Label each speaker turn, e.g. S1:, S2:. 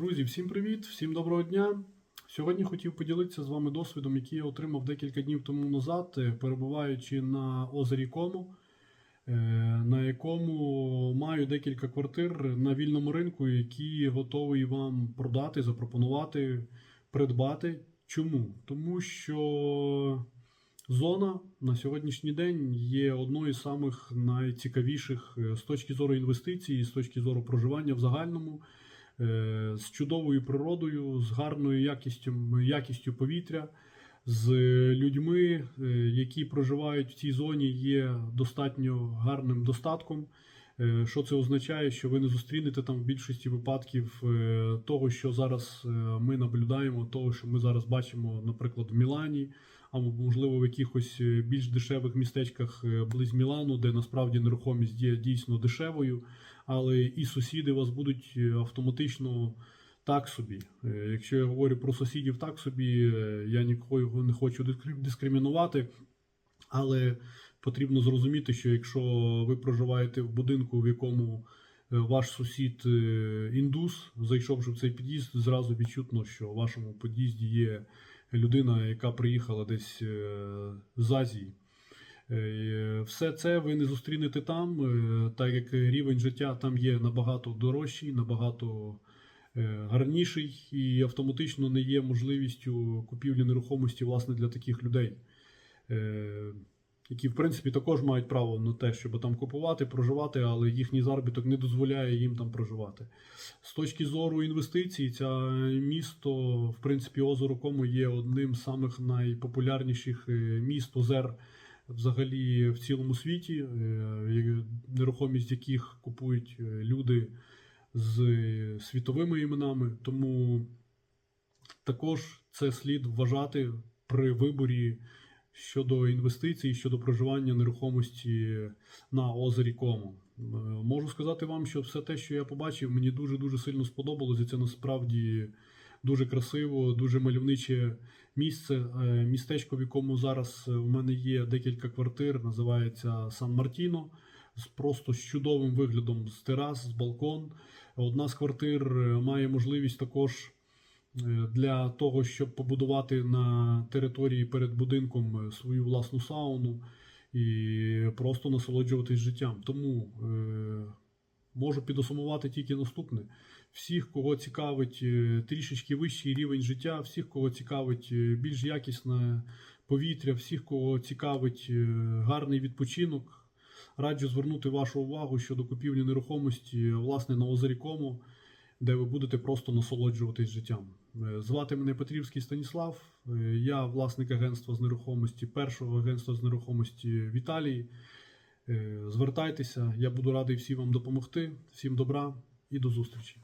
S1: Друзі, всім привіт, всім доброго дня. Сьогодні хотів поділитися з вами досвідом, який я отримав декілька днів тому назад, е, перебуваючи на озері Кому, е, на якому маю декілька квартир на вільному ринку, які готовий вам продати, запропонувати, придбати. Чому? Тому що зона на сьогоднішній день є одною з самих найцікавіших е, з точки зору інвестицій, з точки зору проживання в загальному з чудовою природою, з гарною якістю, якістю повітря, з людьми, е, які проживають в цій зоні, є достатньо гарним достатком. Е, Що це означає, що ви не зустрінете там в більшості випадків е, того, що зараз е, ми наблюдаємо, того, що ми зараз бачимо, наприклад, в Мілані, або можливо в якихось більш дешевих містечках близь Мілану, де насправді нерухомість є дійсно дешевою, але і сусіди вас будуть автоматично так собі. Якщо я говорю про сусідів так собі, я нікого не хочу дискримінувати, але потрібно зрозуміти, що якщо ви проживаєте в будинку, в якому е, ваш сусід е, індус, зайшовши в цей під'їзд, зразу відчутно, що в вашому під'їзді є людина, яка приїхала десь е, з Азії. Все це ви не зустрінете там, так як рівень життя там є набагато дорожчий, набагато гарніший і автоматично не є можливістю купівлі нерухомості власне для таких людей, які в принципі також мають право на те, щоб там купувати, проживати, але їхній заробіток не дозволяє їм там проживати. З точки зору інвестицій, це місто, в принципі, озеро Кому є одним з самих найпопулярніших е, міст озер взагалі в цілому світі, е, нерухомість яких купують е, люди з світовими іменами. Тому також це слід вважати при виборі щодо інвестицій, щодо проживання нерухомості на озері Кому. Е, Можу сказати вам, що все те, що я побачив, мені дуже дуже сильно сподобалося. Це насправді дуже красиво, дуже мальовниче місце. Е, Містечко, в якому зараз е, в мене є декілька квартир, називається Сан Мартіно. З просто з чудовим виглядом з терас, з балкон. Одна з квартир має можливість також для того, щоб побудувати на території перед будинком е, свою власну сауну і просто насолоджуватись життям. Тому е, можу підосумувати тільки наступне: всіх, кого цікавить е, трішечки вищий рівень життя, всіх, кого цікавить е, більш якісне повітря, всіх, кого цікавить е, гарний відпочинок. Раджу звернути вашу увагу щодо купівлі нерухомості власне на озері Кому, де ви будете просто насолоджуватись життям. Е, Звати мене Петрівський Станіслав. е, Я власник агентства з нерухомості, першого агентства з нерухомості в Італії. Е, Звертайтеся, я буду радий всім вам допомогти. Всім добра і до зустрічі.